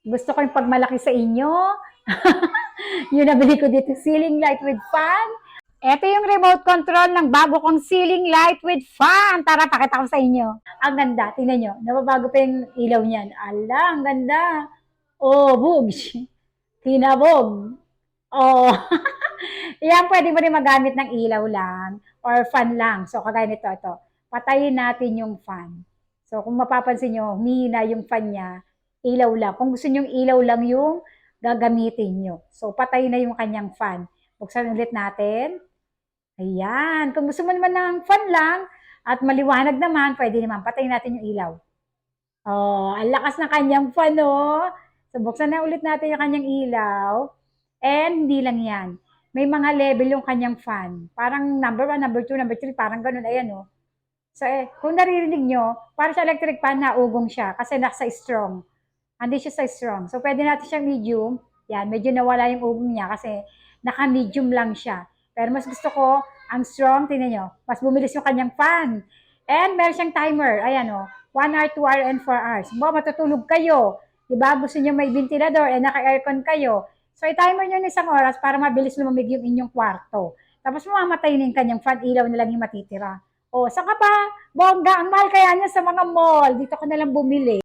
Gusto ko yung pagmalaki sa inyo. yung nabili ko dito, ceiling light with fan. Ito yung remote control ng bago kong ceiling light with fan. Tara, pakita ko sa inyo. Ang ganda. Tingnan nyo. Nababago pa yung ilaw niyan. Ala, ang ganda. Oh, bugs. Kinabog. Oh. Yan, pwede mo rin magamit ng ilaw lang or fan lang. So, kagaya nito, ito. Patayin natin yung fan. So, kung mapapansin nyo, humihina yung fan niya, ilaw lang. Kung gusto nyo ilaw lang yung gagamitin nyo. So, patay na yung kanyang fan. Buksan ulit natin. Ayan. Kung gusto mo naman ng fan lang at maliwanag naman, pwede naman. Patayin natin yung ilaw. Oh, ang lakas ng kanyang fan, oh. So, buksan na ulit natin yung kanyang ilaw. And hindi lang yan. May mga level yung kanyang fan. Parang number 1, number 2, number 3, parang ganun. Ayan, oh. So, eh, kung naririnig nyo, para sa electric fan, naugong siya kasi nasa strong. Hindi siya sa strong. So, pwede natin siyang medium. Yan, medyo nawala yung ugong niya kasi naka-medium lang siya. Pero mas gusto ko, ang strong, tingnan nyo, mas bumilis yung kanyang fan. And meron siyang timer. Ayan, oh. 1 hour, 2 hour, and 4 hours. Ba, matutulog kayo. Diba? Gusto nyo may ventilador and naka-aircon kayo. So, i-timer nyo ng isang oras para mabilis lumamig yung inyong kwarto. Tapos mamamatay na yung kanyang fan, ilaw na lang yung matitira. O, saan ka pa? Bongga, ang mahal kaya niya sa mga mall. Dito ka na lang bumili.